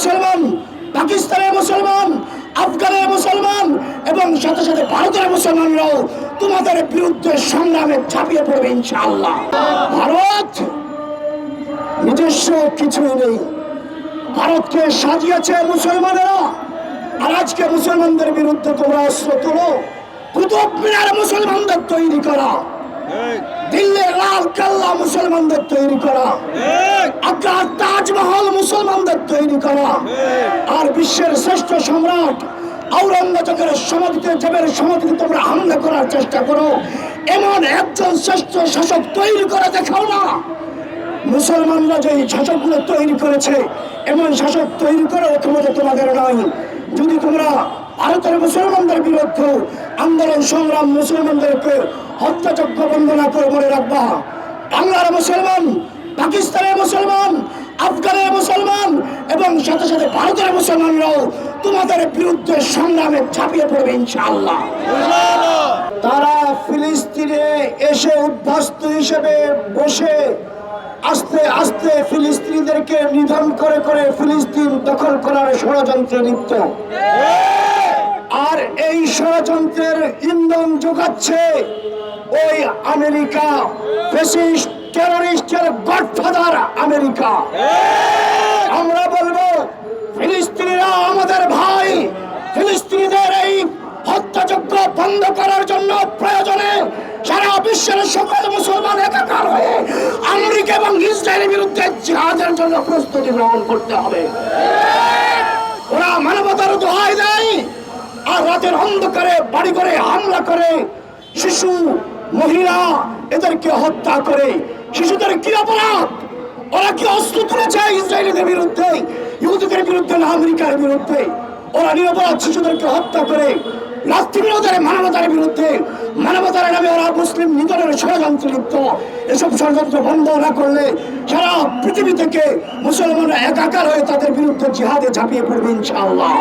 মুসলমান পাকিস্তানের মুসলমান আফগানের মুসলমান এবং সাথে সাথে ভারতের মুসলমানরাও তোমাদের বিরুদ্ধে সংগ্রামে ঝাঁপিয়ে পড়বে ইনশাআল্লাহ। ভারত নিজস্ব কিছুই নেই। ভারতকে সাজিয়েছে মুসলমানেরা। আর আজকে মুসলমানদের বিরুদ্ধে তোমরা অস্ত্র তোলো কুতুব মিনার মুসলমানদের তৈরি করা। দিল্লির মুসলমানদের তৈরি করা। আগ্রার তাজমহল মুসলমানদের তৈরি করা। আর বিশ্বের শ্রেষ্ঠ সম্রাট আওরঙ্গজেবের সমাধিতে, জেবের সমাধিতে তোমরা হামলা করার চেষ্টা করো। এমন একজন শ্রেষ্ঠ শাসক তৈরি করে দেখাও না। মুসলমানরা যে শাসকগুলো তৈরি করেছে, এমন শাসক তৈরি করার ক্ষমতা তোমাদের নয় যদি তোমরা ভারতের মুসলমানদের বিরুদ্ধে আন্দোলন, সংগ্রাম মুসলমানদেরকে হত্যাযজ্ঞ বন্দনা করে মনে রাখবা বাংলার মুসলমান, পাকিস্তানের মুসলমান, আফগানের মুসলমান এবং সাথে সাথে ভারতের মুসলমানরাও তোমাদের বিরুদ্ধে সংগ্রামে ঝাঁপিয়ে পড়বে ইনশাআল্লাহ। তারা ফিলিস্তিনে এসে উদ্বাস্তু হিসেবে বসে আস্তে আস্তে ফিলিস্তিনিদেরকে নিধন করে করে ফিলিস্তিন দখল করার ষড়যন্ত্রে লিপ্ত। ষড়যন্ত্রের ইন্ধন যোগাচ্ছে ওই আমেরিকা টেরোরিস্টের গডফাদার আমেরিকা। আমরা বলব, ফিলিস্তিনিরা আমাদের ভাই, ফিলিস্তিনিদের এই হত্যাযজ্ঞ বন্ধ করার জন্য প্রয়োজনে সারা বিশ্বের সকল মুসলমান একাকার হয়ে আমেরিকা এবং ইসরায়েলের বিরুদ্ধে জিহাদের জন্য প্রস্তুতি গ্রহণ করতে হবে। ওরা মানবতার দোহাই দেয় অন্ধকারে বাড়ি করে হামলা করে, শিশু, মহিলা এদেরকে হত্যা করে। শিশুদের কি অপরাধ? ওরা কি অস্ত্র তুলেছে ইসরায়েলিদের বিরুদ্ধে? ইহুদিদের বিরুদ্ধে না, আমেরিকার বিরুদ্ধে? ওরা নিরপরাধ শিশুদেরকে হত্যা করে রাত্রি বিরোধের মানবতার বিরুদ্ধে? মানবতার নামে ওরা মুসলিম নিধনের ষড়যন্ত্র লিপ্ত। এসব ষড়যন্ত্র বন্ধ না করলে সারা পৃথিবী থেকে মুসলমানরা একাকার হয়ে তাদের বিরুদ্ধে জিহাদে ঝাঁপিয়ে পড়বে ইনশাআল্লাহ।